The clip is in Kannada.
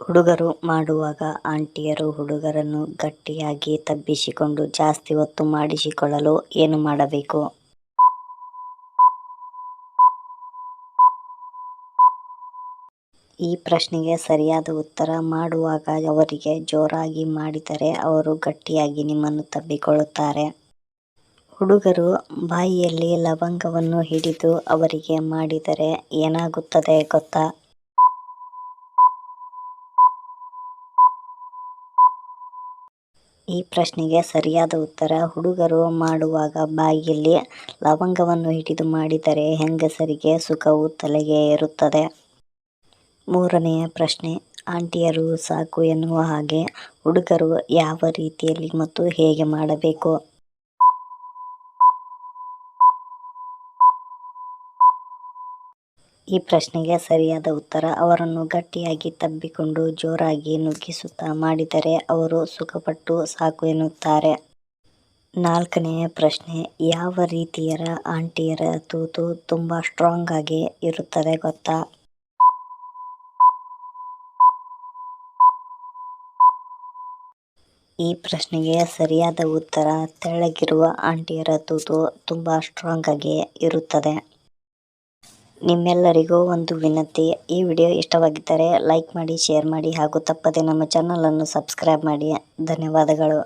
ಹುಡುಗರು ಮಾಡುವಾಗ ಆಂಟಿಯರು ಹುಡುಗರನ್ನು ಗಟ್ಟಿಯಾಗಿ ತಬ್ಬಿಸಿಕೊಂಡು ಜಾಸ್ತಿ ಹೊತ್ತು ಮಾಡಿಸಿಕೊಳ್ಳಲು ಏನು ಮಾಡಬೇಕು? ಈ ಪ್ರಶ್ನೆಗೆ ಸರಿಯಾದ ಉತ್ತರ ಮಾಡುವಾಗ ಅವರಿಗೆ ಜೋರಾಗಿ ಮಾಡಿದರೆ ಅವರು ಗಟ್ಟಿಯಾಗಿ ನಿಮ್ಮನ್ನು ತಬ್ಬಿಕೊಳ್ಳುತ್ತಾರೆ. ಹುಡುಗರು ಬಾಯಿಯಲ್ಲಿ ಲವಂಗವನ್ನು ಹಿಡಿದು ಅವರಿಗೆ ಮಾಡಿದರೆ ಏನಾಗುತ್ತದೆ ಗೊತ್ತಾ? ಈ ಪ್ರಶ್ನೆಗೆ ಸರಿಯಾದ ಉತ್ತರ ಹುಡುಗರು ಮಾಡುವಾಗ ಬಾಯಿಯಲ್ಲಿ ಲವಂಗವನ್ನು ಹಿಡಿದು ಮಾಡಿದರೆ ಹೆಂಗಸರಿಗೆ ಸುಖವು ತಲೆಗೆ ಏರುತ್ತದೆ. ಮೂರನೆಯ ಪ್ರಶ್ನೆ ಆಂಟಿಯರು ಸಾಕು ಎನ್ನುವ ಹಾಗೆ ಹುಡುಗರು ಯಾವ ರೀತಿಯಲ್ಲಿ ಮತ್ತು ಹೇಗೆ ಮಾಡಬೇಕು? ಈ ಪ್ರಶ್ನೆಗೆ ಸರಿಯಾದ ಉತ್ತರ ಅವರನ್ನು ಗಟ್ಟಿಯಾಗಿ ತಬ್ಬಿಕೊಂಡು ಜೋರಾಗಿ ನುಗ್ಗಿಸುತ್ತಾ ಮಾಡಿದರೆ ಅವರು ಸುಖಪಟ್ಟು ಸಾಕು ಎನ್ನುತ್ತಾರೆ. ನಾಲ್ಕನೆಯ ಪ್ರಶ್ನೆ, ಯಾವ ರೀತಿಯರ ಆಂಟಿಯರ ತೂತು ತುಂಬಾ ಸ್ಟ್ರಾಂಗ್ ಆಗಿ ಇರುತ್ತದೆ ಗೊತ್ತಾ? ಈ ಪ್ರಶ್ನೆಗೆ ಸರಿಯಾದ ಉತ್ತರ ತೆಳ್ಳಗಿರುವ ಆಂಟಿಯರ ತೂತು ತುಂಬಾ ಸ್ಟ್ರಾಂಗ್ ಆಗಿ ಇರುತ್ತದೆ. ನಿಮ್ಮೆಲ್ಲರಿಗೂ ಒಂದು ವಿನಂತಿ ಈ ವಿಡಿಯೋ ಇಷ್ಟವಾಗಿದ್ದರೆ ಲೈಕ್ ಮಾಡಿ, ಶೇರ್ ಮಾಡಿ ಹಾಗೂ ತಪ್ಪದೆ ನಮ್ಮ ಚಾನಲನ್ನು ಸಬ್ಸ್ಕ್ರೈಬ್ ಮಾಡಿ ಧನ್ಯವಾದಗಳು.